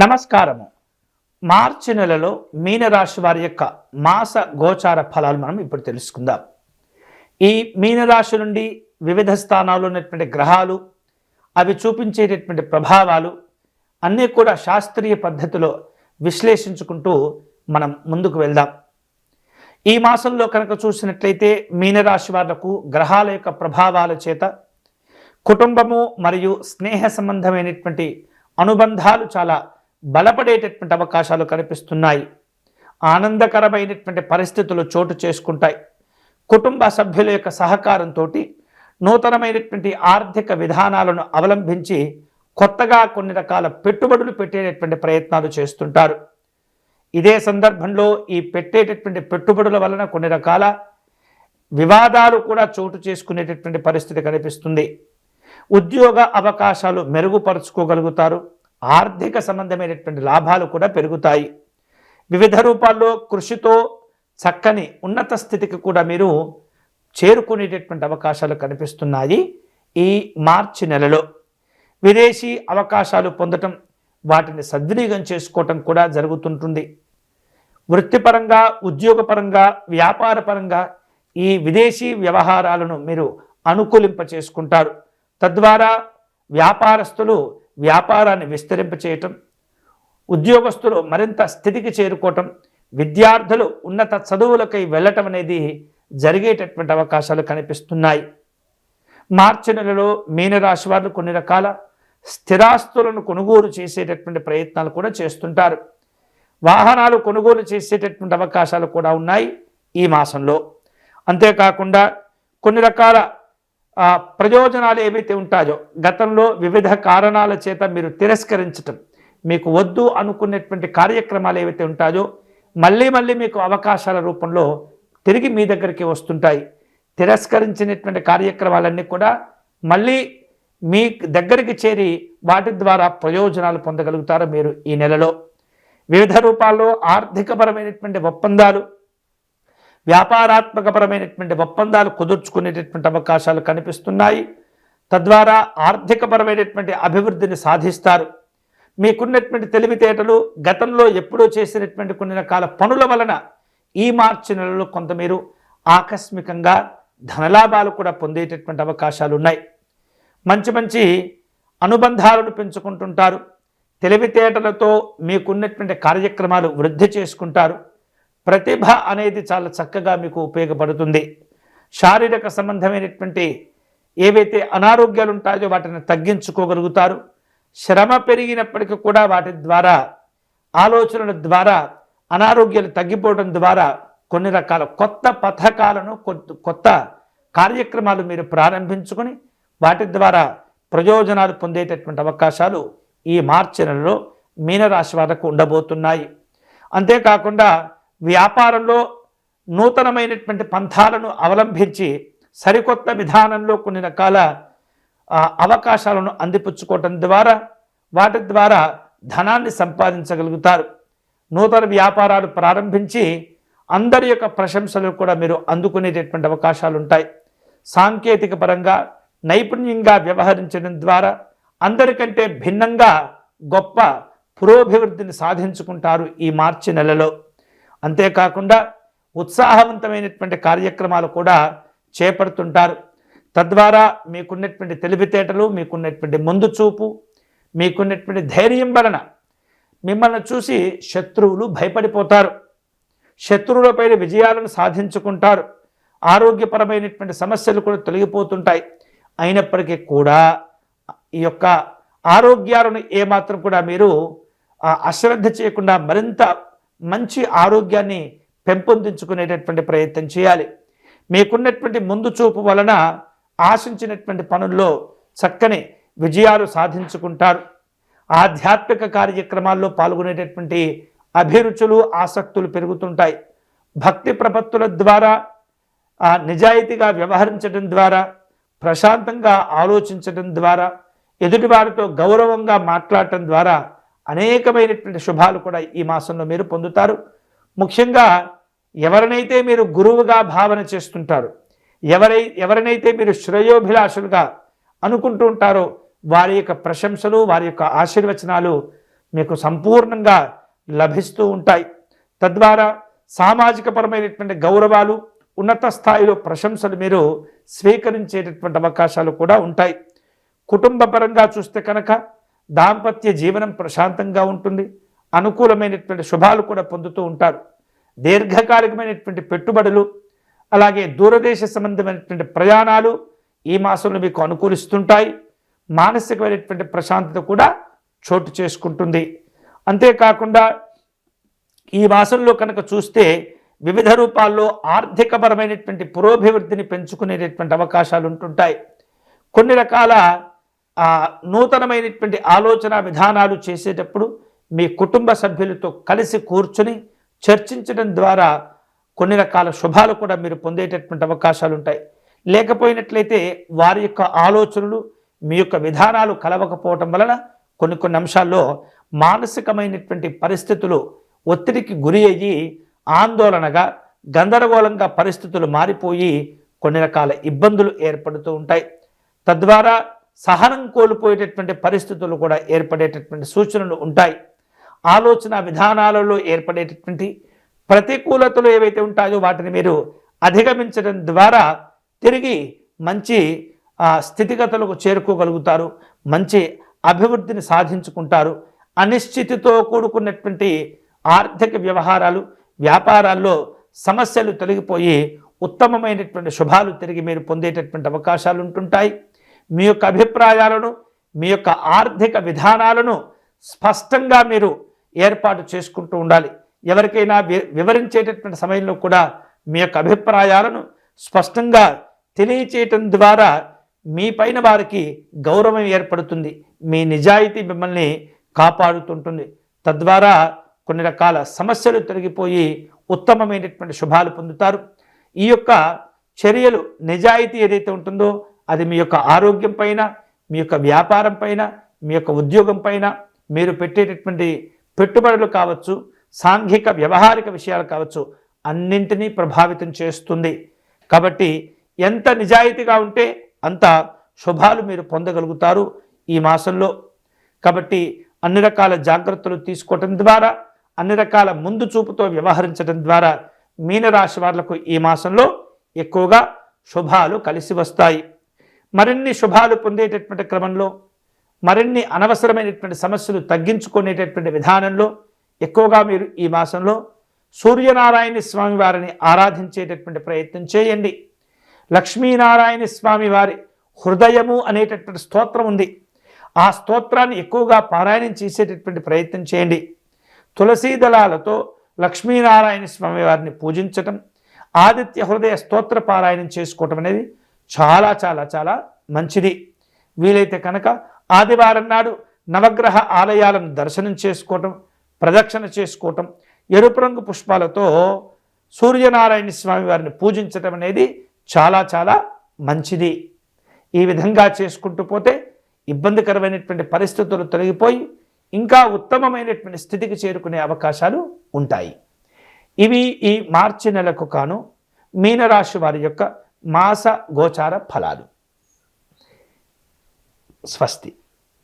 నమస్కారము. మార్చి నెలలో మీనరాశి వారి యొక్క మాస గోచార ఫలాలు మనం ఇప్పుడు తెలుసుకుందాం. ఈ మీనరాశి నుండి వివిధ స్థానాల్లో ఉన్నటువంటి గ్రహాలు అవి చూపించేటటువంటి ప్రభావాలు అన్నీ కూడా శాస్త్రీయ పద్ధతిలో విశ్లేషించుకుంటూ మనం ముందుకు వెళ్దాం. ఈ మాసంలో కనుక చూసినట్లయితే మీనరాశి వాళ్ళకు గ్రహాల యొక్క ప్రభావాల చేత కుటుంబము మరియు స్నేహ సంబంధమైనటువంటి అనుబంధాలు చాలా బలపడేటటువంటి అవకాశాలు కనిపిస్తున్నాయి. ఆనందకరమైనటువంటి పరిస్థితులు చోటు చేసుకుంటాయి. కుటుంబ సభ్యుల యొక్క సహకారంతో నూతనమైనటువంటి ఆర్థిక విధానాలను అవలంబించి కొత్తగా కొన్ని రకాల పెట్టుబడులు పెట్టేటటువంటి ప్రయత్నాలు చేస్తుంటారు. ఇదే సందర్భంలో ఈ పెట్టేటటువంటి పెట్టుబడుల వలన కొన్ని రకాల వివాదాలు కూడా చోటు చేసుకునేటటువంటి పరిస్థితి కనిపిస్తుంది. ఉద్యోగ అవకాశాలు మెరుగుపరుచుకోగలుగుతారు. ఆర్థిక సంబంధమైనటువంటి లాభాలు కూడా పెరుగుతాయి. వివిధ రూపాల్లో కృషితో చక్కని ఉన్నత స్థితికి కూడా మీరు చేరుకునేటటువంటి అవకాశాలు కనిపిస్తున్నాయి ఈ మార్చి నెలలో. విదేశీ అవకాశాలు పొందటం వాటిని సద్వినియోగం చేసుకోవటం కూడా జరుగుతుంటుంది. వృత్తిపరంగా ఉద్యోగపరంగా వ్యాపారపరంగా ఈ విదేశీ వ్యవహారాలను మీరు అనుకూలింప చేసుకుంటారు తద్వారా వ్యాపారస్తులు వ్యాపారాన్ని విస్తరింపచేయటం ఉద్యోగస్తులు మరింత స్థితికి చేరుకోవటం విద్యార్థులు ఉన్నత చదువులకై వెళ్ళటం అనేది జరిగేటటువంటి అవకాశాలు కనిపిస్తున్నాయి. మార్చి నెలలో మీనరాశి వారు కొన్ని రకాల స్థిరాస్తులను కొనుగోలు చేసేటటువంటి ప్రయత్నాలు కూడా చేస్తుంటారు. వాహనాలు కొనుగోలు చేసేటటువంటి అవకాశాలు కూడా ఉన్నాయి ఈ మాసంలో. అంతేకాకుండా కొన్ని రకాల ప్రయోజనాలు ఏవైతే ఉంటాయో గతంలో వివిధ కారణాల చేత మీరు తిరస్కరించటం మీకు వద్దు అనుకునేటువంటి కార్యక్రమాలు ఏవైతే ఉంటాయో మళ్ళీ మళ్ళీ మీకు అవకాశాల రూపంలో తిరిగి మీ దగ్గరికి వస్తుంటాయి. తిరస్కరించినటువంటి కార్యక్రమాలన్నీ కూడా మళ్ళీ మీ దగ్గరికి చేరి వాటి ద్వారా ప్రయోజనాలు పొందగలుగుతారు మీరు ఈ నెలలో. వివిధ రూపాల్లో ఆర్థికపరమైనటువంటి ఒప్పందాలు వ్యాపారాత్మకపరమైనటువంటి ఒప్పందాలు కుదుర్చుకునేటటువంటి అవకాశాలు కనిపిస్తున్నాయి. తద్వారా ఆర్థికపరమైనటువంటి అభివృద్ధిని సాధిస్తారు. మీకున్నటువంటి తెలివితేటలు గతంలో ఎప్పుడో చేసినటువంటి కొన్ని రకాల పనుల వలన ఈ మార్చి నెలలో కొంత మీరు ఆకస్మికంగా ధనలాభాలు కూడా పొందేటటువంటి అవకాశాలు ఉన్నాయి మంచి మంచి అనుబంధాలను పెంచుకుంటుంటారు. తెలివితేటలతో మీకున్నటువంటి కార్యక్రమాలు వృద్ధి చేసుకుంటారు. ప్రతిభ అనేది చాలా చక్కగా మీకు ఉపయోగపడుతుంది. శారీరక సంబంధమైనటువంటి ఏవైతే అనారోగ్యాలు ఉంటాయో వాటిని తగ్గించుకోగలుగుతారు. శ్రమ పెరిగినప్పటికీ కూడా వాటి ద్వారా ఆలోచనల ద్వారా అనారోగ్యాలు తగ్గిపోవడం ద్వారా కొన్ని రకాల కొత్త పథకాలను కొత్త- కొత్త కార్యక్రమాలు మీరు ప్రారంభించుకొని వాటి ద్వారా ప్రయోజనాలు పొందేటటువంటి అవకాశాలు ఈ మార్చి నెలలో మీనరాశి వారికి ఉండబోతున్నాయి. అంతేకాకుండా వ్యాపారంలో నూతనమైనటువంటి పంథాలను అవలంబించి సరికొత్త విధానంలో కొన్ని రకాల అవకాశాలను అందిపుచ్చుకోవటం ద్వారా వాటి ద్వారా ధనాన్ని సంపాదించగలుగుతారు. నూతన వ్యాపారాలు ప్రారంభించి అందరి యొక్క ప్రశంసలు కూడా మీరు అందుకునేటటువంటి అవకాశాలు ఉంటాయి సాంకేతిక పరంగా నైపుణ్యంగా వ్యవహరించడం ద్వారా అందరికంటే భిన్నంగా గొప్ప పురోభివృద్ధిని సాధించుకుంటారు ఈ మార్చి నెలలో. అంతేకాకుండా ఉత్సాహవంతమైనటువంటి కార్యక్రమాలు కూడా చేపడుతుంటారు. తద్వారా మీకున్నటువంటి తెలివితేటలు మీకున్నటువంటి ముందు చూపు మీకున్నటువంటి ధైర్యం వలన మిమ్మల్ని చూసి శత్రువులు భయపడిపోతారు. శత్రువులపైన విజయాలను సాధించుకుంటారు. ఆరోగ్యపరమైనటువంటి సమస్యలు కూడా తొలగిపోతుంటాయి. అయినప్పటికీ కూడా ఈ యొక్క ఆరోగ్యాలను ఏమాత్రం కూడా మీరు అశ్రద్ధ చేయకుండా మరింత మంచి ఆరోగ్యాన్ని పెంపొందించుకునేటటువంటి ప్రయత్నం చేయాలి. మీకున్నటువంటి ముందు చూపు వలన ఆశించినటువంటి పనుల్లో చక్కని విజయాలు సాధించుకుంటారు. ఆధ్యాత్మిక కార్యక్రమాల్లో పాల్గొనేటటువంటి అభిరుచులు ఆసక్తులు పెరుగుతుంటాయి. భక్తి ప్రపత్తుల ద్వారా ఆ నిజాయితీగా వ్యవహరించడం ద్వారా ప్రశాంతంగా ఆలోచించడం ద్వారా ఎదుటివారితో గౌరవంగా మాట్లాడటం ద్వారా అనేకమైనటువంటి శుభాలు కూడా ఈ మాసంలో మీరు పొందుతారు. ముఖ్యంగా ఎవరినైతే మీరు గురువుగా భావన చేస్తుంటారు ఎవరై ఎవరినైతే మీరు శ్రేయోభిలాషులుగా అనుకుంటూ ఉంటారో వారి యొక్క ప్రశంసలు వారి యొక్క ఆశీర్వచనాలు మీకు సంపూర్ణంగా లభిస్తూ ఉంటాయి. తద్వారా సామాజికపరమైనటువంటి గౌరవాలు ఉన్నత స్థాయిలో ప్రశంసలు మీరు స్వీకరించేటటువంటి అవకాశాలు కూడా ఉంటాయి. కుటుంబపరంగా చూస్తే కనుక దాంపత్య జీవనం ప్రశాంతంగా ఉంటుంది. అనుకూలమైనటువంటి శుభాలు కూడా పొందుతూ ఉంటారు. దీర్ఘకాలికమైనటువంటి పెట్టుబడులు అలాగే దూరదేశ సంబంధమైనటువంటి ప్రయాణాలు ఈ మాసంలో మీకు అనుకూలిస్తుంటాయి. మానసికమైనటువంటి ప్రశాంతత కూడా చోటు చేసుకుంటుంది. అంతేకాకుండా ఈ మాసంలో కనుక చూస్తే వివిధ రూపాల్లో ఆర్థికపరమైనటువంటి పురోభివృద్ధిని పెంచుకునేటటువంటి అవకాశాలు ఉంటుంటాయి. కొన్ని రకాల నూతనమైనటువంటి ఆలోచన విధానాలు చేసేటప్పుడు మీ కుటుంబ సభ్యులతో కలిసి కూర్చుని చర్చించడం ద్వారా కొన్ని రకాల శుభాలు కూడా మీరు పొందేటటువంటి అవకాశాలు ఉంటాయి. లేకపోయినట్లయితే వారి యొక్క ఆలోచనలు మీ యొక్క విధానాలు కలవకపోవటం వలన కొన్ని కొన్ని అంశాల్లో మానసికమైనటువంటి పరిస్థితులు ఒత్తిడికి గురి అయ్యి ఆందోళనగా గందరగోళంగా పరిస్థితులు మారిపోయి కొన్ని రకాల ఇబ్బందులు ఏర్పడుతూ ఉంటాయి. తద్వారా సహనం కోల్పోయేటటువంటి పరిస్థితులు కూడా ఏర్పడేటటువంటి సూచనలు ఉంటాయి. ఆలోచన విధానాలలో ఏర్పడేటటువంటి ప్రతికూలతలు ఏవైతే ఉంటాయో వాటిని మీరు అధిగమించడం ద్వారా తిరిగి మంచి స్థితిగతులకు చేరుకోగలుగుతారు మంచి అభివృద్ధిని సాధించుకుంటారు. అనిశ్చితితో కూడుకున్నటువంటి ఆర్థిక వ్యవహారాలు వ్యాపారాల్లో సమస్యలు తొలగిపోయి ఉత్తమమైనటువంటి శుభాలు తిరిగి మీరు పొందేటటువంటి అవకాశాలు ఉంటుంటాయి. మీ యొక్క అభిప్రాయాలను మీ యొక్క ఆర్థిక విధానాలను స్పష్టంగా మీరు ఏర్పాటు చేసుకుంటూ ఉండాలి. ఎవరికైనా వివరించేటటువంటి సమయంలో కూడా మీ యొక్క అభిప్రాయాలను స్పష్టంగా తెలియచేయటం ద్వారా మీ పైన వారికి గౌరవం ఏర్పడుతుంది. మీ నిజాయితీ మిమ్మల్ని కాపాడుతుంటుంది. తద్వారా కొన్ని రకాల సమస్యలు తొలగిపోయి ఉత్తమమైనటువంటి శుభాలు పొందుతారు. ఈ యొక్క చర్యలు నిజాయితీ ఏదైతే ఉంటుందో అది మీ యొక్క ఆరోగ్యం పైన మీ యొక్క వ్యాపారం పైన మీ యొక్క ఉద్యోగం పైన మీరు పెట్టేటటువంటి పెట్టుబడులు కావచ్చు సాంఘిక వ్యవహారిక విషయాలు కావచ్చు అన్నింటినీ ప్రభావితం చేస్తుంది. కాబట్టి ఎంత నిజాయితీగా ఉంటే అంత శుభాలు మీరు పొందగలుగుతారు ఈ మాసంలో. కాబట్టి అన్ని రకాల జాగ్రత్తలు తీసుకోవటం ద్వారా అన్ని రకాల ముందు చూపుతో వ్యవహరించడం ద్వారా మీనరాశి వాళ్ళకు ఈ మాసంలో ఎక్కువగా శుభాలు కలిసి వస్తాయి. మరిన్ని శుభాలు పొందేటటువంటి క్రమంలో మరిన్ని అనవసరమైనటువంటి సమస్యలు తగ్గించుకునేటటువంటి విధానంలో ఎక్కువగా మీరు ఈ మాసంలో సూర్యనారాయణ స్వామి వారిని ఆరాధించేటటువంటి ప్రయత్నం చేయండి. లక్ష్మీనారాయణ స్వామి వారి హృదయము అనేటటువంటి స్తోత్రం ఉంది. ఆ స్తోత్రాన్ని ఎక్కువగా పారాయణం చేసేటటువంటి ప్రయత్నం చేయండి. తులసీ దళాలతో లక్ష్మీనారాయణ స్వామి వారిని పూజించటం ఆదిత్య హృదయ స్తోత్ర పారాయణం చేసుకోవటం అనేది చాలా చాలా చాలా మంచిది. వీలైతే కనుక ఆదివారం నాడు నవగ్రహ ఆలయాలను దర్శనం చేసుకోవటం ప్రదక్షిణ చేసుకోవటం ఎరుపు రంగు పుష్పాలతో సూర్యనారాయణ స్వామి వారిని పూజించటం అనేది చాలా చాలా మంచిది. ఈ విధంగా చేసుకుంటూ పోతే ఇబ్బందికరమైనటువంటి పరిస్థితులు తొలగిపోయి ఇంకా ఉత్తమమైనటువంటి స్థితికి చేరుకునే అవకాశాలు ఉంటాయి. ఇవి ఈ మార్చి నెలకు కాను మీనరాశి వారి యొక్క మాస గోచార ఫలాలు. స్వస్తి.